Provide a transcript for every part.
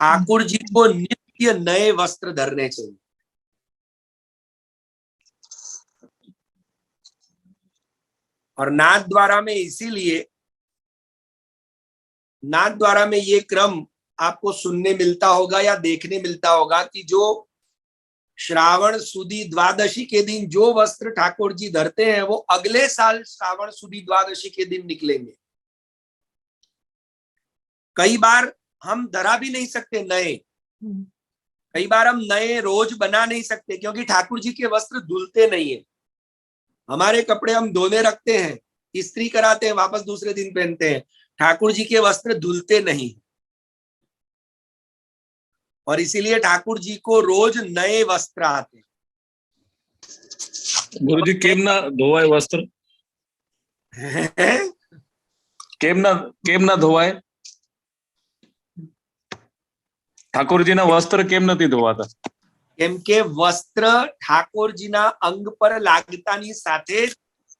ठाकुर जी को नित्य नए वस्त्र धरने चाहिए। और नाथ द्वारा में इसीलिए नाथ द्वारा में ये क्रम आपको सुनने मिलता होगा या देखने मिलता होगा कि जो श्रावण सुदी द्वादशी के दिन जो वस्त्र ठाकुर जी धरते हैं, वो अगले साल श्रावण सुदी द्वादशी के दिन निकलेंगे। कई बार हम धरा भी नहीं सकते नए। हम्म। कई बार हम नए रोज बना नहीं सकते क्योंकि ठाकुर जी के वस्त्र धुलते नहीं है। हमारे कपड़े हम धोने रखते हैं स्त्री कराते हैं वापस दूसरे दिन पहनते हैं। ठाकुर जी के वस्त्र धुलते नहीं। और इसीलिए ठाकुर जी को रोज नए वस्त्र आते गुरु जी केम ना धोवाए वस्त्र? केम ना केम ना धोवाए? ઠાકોરજીના વસ્ત્ર કેમ નથી ધોવાતા? કેમ કે વસ્ત્ર ઠાકોરજીના અંગ પર લાગતાની સાથે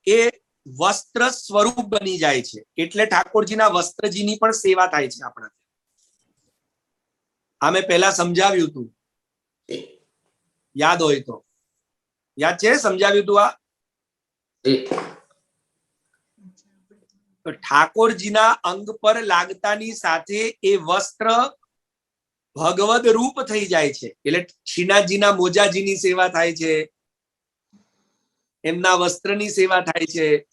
એ વસ્ત્ર સ્વરૂપ બની જાય છે. એટલે ઠાકોરજીના વસ્ત્રજીની પણ સેવા થાય છે આપણા આ મેં પહેલા સમજાવ્યું હતું યાદ હોય તો. યાદ છે સમજાવ્યું હતું આ? ઠાકોરજીના અંગ પર લાગતાની સાથે એ વસ્ત્ર ભગવદ રૂપ થઈ જાય છે. એટલે શ્રીનાથજીના મોજાજીની સેવા થાય છે. એમના વસ્ત્રની સેવા થાય છે.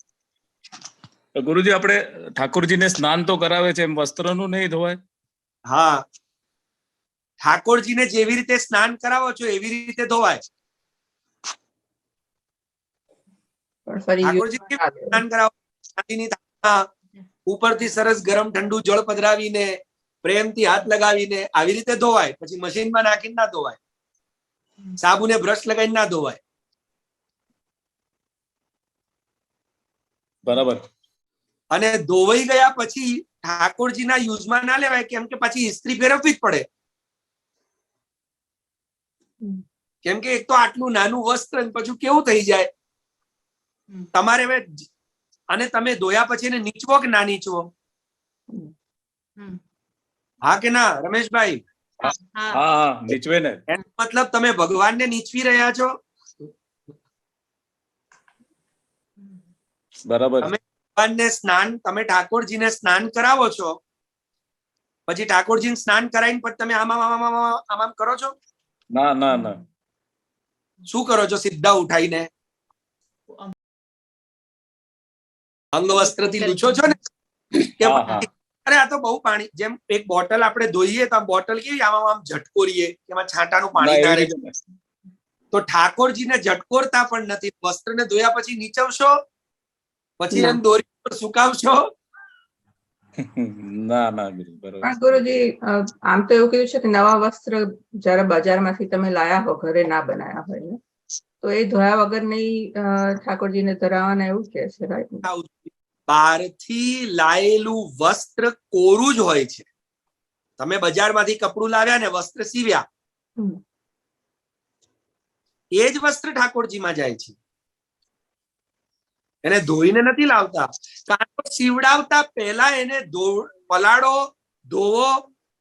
ગુરુજી આપણે ઠાકોરજીને સ્નાન તો કરાવે છે એમ વસ્ત્રનું નહીં ધોવાય? હા. ઠાકોરજીને જેવી રીતે સ્નાન કરાવો છો એવી રીતે ધોવાય. સ્નાન કરાવો? ઉપરથી સરસ ગરમ ઠંડુ જળ પધરાવીને પ્રેમથી હાથ લગાવીને આવી રીતે ધોવાય. પછી મશીનમાં નાખીને ના ધોવાય. સાબુને બ્રશ લગાવીને ના ધોવાય. બરાબર. અને ધોવાઈ ગયા પછી ઠાકોરજીના યુઝમાં ના લેવાય કેમ કે પછી ઇસ્ત્રી ફેરવવી જ પડે. કેમ કે એક તો આટલું નાનું વસ્ત્ર પછી કેવું થઈ જાય? તમારે હવે અને તમે ધોયા પછી એને નીચવો કે ના નીચવો. હા કે ના રમેશભાઈ? હા હા. હા નીચવે ને. એનો મતલબ તમે ભગવાનને નીચવી રહ્યા છો? બરાબર. તમે- ભગવાનને સ્નાન તમે ઠાકોરજીને સ્નાન કરાવો છો? પછી ઠાકોરજીને સ્નાન કરાવીને પછી તમે આમ આમ આમ આમ આમ કરો છો? ના ના ના. શું કરો છો સીધા ઉઠાઈને? અંગ વસ્ત્રથી લૂછો છો ને? કે અરે આ તો બહુ પાણી જેમ એક બોટલ આપણે ધોઈએ તો બોટલ કેવી આમાં આમ ઝટકોરીએ એમાં છાંટાનું ના, પાણી રીતે તો ઠાકોરજીને ઝટકોરતા પણ નથી. વસ્ત્રને ધોયા પછી નીચવશો? પછી એમ દોરી પર સુકાવશો? ના ના બરોબર. ગુરુજી આમ તો એવું કીધું છે કે નવા વસ્ત્ર જયારે બજારમાંથી તમે લાયા હો ઘરે ના બનાયા હોય ને તો એ ધોયા વગર નહીં ઠાકોરજીને ધરાવવાના એવું કે છે right? બહારથી લાયેલું વસ્ત્ર કોરું જ હોય છે. તમે બજારમાંથી કપડું લાવ્યા ને વસ્ત્ર સીવ્યા. એ જ વસ્ત્ર ઠાકોરજીમાં જાય છે. એને ધોઈને નથી લાવતા. કારણ કે સીવડાવતા પહેલા એને ધો પલાળો ધોવો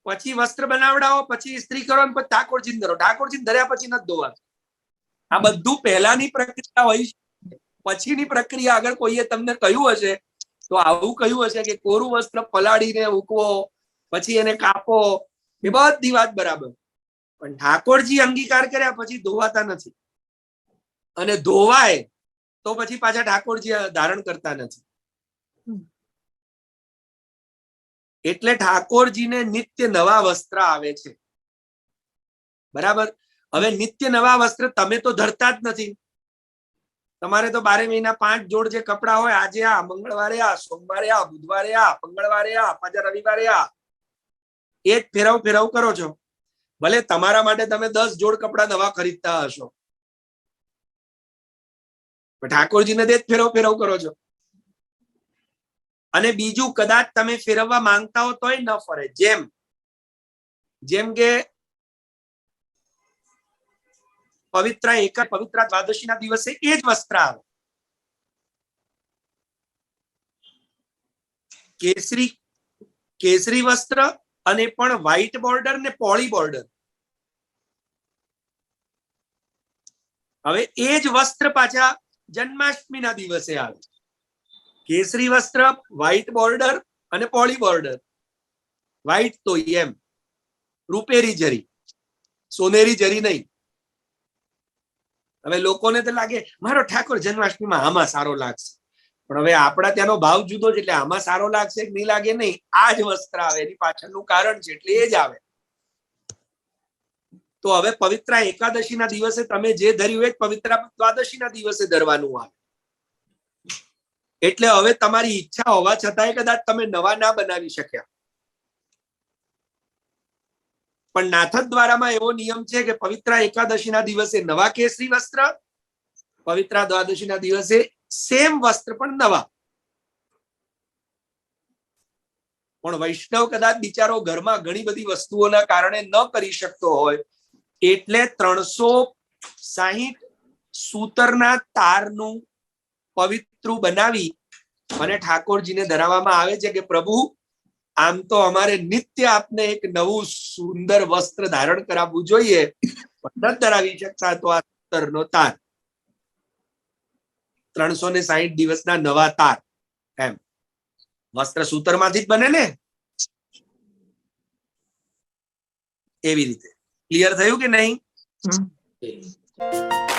પછી વસ્ત્ર બનાવડાવો પછી ઇસ્ત્રી કરો પછી ઠાકોરજી ધરો. ઠાકોરજી ધર્યા પછી નથી ધોવા આ બધું પહેલાની પ્રક્રિયા હોય છે. પછીની પ્રક્રિયા આગળ કોઈએ તમને કહ્યું હશે તો આવું કહ્યું હશે કે કોરું વસ્ત્ર પલાળીને ઉકવો પછી એને કાપો એ બધી વાત બરાબર. પણ ઠાકોરજી અંગીકાર કર્યા પછી ધોવાતા નથી. અને ધોવાય તો પછી પાછા ઠાકોરજી ધારણ કરતા નથી. એટલે ઠાકોરજીને નિત્ય નવા વસ્ત્ર આવે છે. બરાબર? હવે નિત્ય નવા વસ્ત્ર તમે તો ધરતા જ નથી. તમારે તો બારે મહિના પાંચ જોડ જે કપડા હોય, આજે આ, મંગળવારે આ, સોમવારે આ, બુધવારે આ, મંગળવારે આ, પાછા રવિવારે આ. એ જ ફેરવ ફેરવ કરો છો. ભલે તમારા માટે તમે દસ જોડ કપડા નવા ખરીદતા હશો. ઠાકોરજીને તે જ ફેરવ ફેરવ કરો છો. અને બીજું કદાચ તમે ફેરવવા માંગતા હો તોય ન ફરે. જેમ જેમ કે પવિત્ર એક પવિત્ર દ્વાદશીના દિવસે એ જ વસ્ત્ર આવે. કેસરી કેસરી વસ્ત્ર અને પણ વ્હાઈટ બોર્ડર ને પોળી બોર્ડર હવે એ જ વસ્ત્ર પાછા જન્માષ્ટમીના દિવસે આવે. કેસરી વસ્ત્ર વ્હાઈટ બોર્ડર અને પોળી બોર્ડર વ્હાઈટ તો એમ. રૂપેરી જરી. સોનેરી જરી નહીં. હવે લોકોને તો લાગે, મારો ઠાકોર જન્માષ્ટમીમાં આમાં સારો લાગશે. પણ હવે આપણા ત્યાંનો ભાવ જુદો છે, એટલે આમાં સારો લાગશે કે નહીં લાગે નહીં, આ જ વસ્ત્ર આવે, એની પાછળનું કારણ છે, એટલે એ જ આવે. તો હવે પવિત્રા એકાદશીના દિવસે તમે જે ધર્યું હોય પવિત્રા દ્વાદશીના દિવસે ધરવાનું આવે. એટલે હવે તમારી ઈચ્છા હોવા છતાંય કદાચ તમે નવા ના બનાવી શક્યા. પણ નાથદ દ્વારામાં એવો નિયમ છે કે પવિત્રા એકાદશીના દિવસે નવા કેસરી વસ્ત્ર, પવિત્રા દ્વાદશીના દિવસે સેમ વસ્ત્ર પણ નવા. પણ વૈષ્ણવ કદાચ બિચારો ઘરમાં ઘણી બધી વસ્તુઓના કારણે ન કરી શકતો હોય, એટલે ત્રણસો સાહીઠ સૂતરના તારનું પવિત્રું બનાવી અને ઠાકોરજીને ધરાવવામાં આવે છે કે પ્રભુ આમ તો અમારે નિત્ય આપને એક નવું સુંદર વસ્ત્ર ધારણ કરાવવું જોઈએ. પણ ન ધરાવી શકતા તો આ સૂતરનો તાર. ત્રણસો ને સાહીઠ દિવસના નવા તાર. એમ. વસ્ત્ર સૂતરમાંથી જ બને ને? એવી રીતે. ક્લિયર થયું કે નહીં? હમ. એ.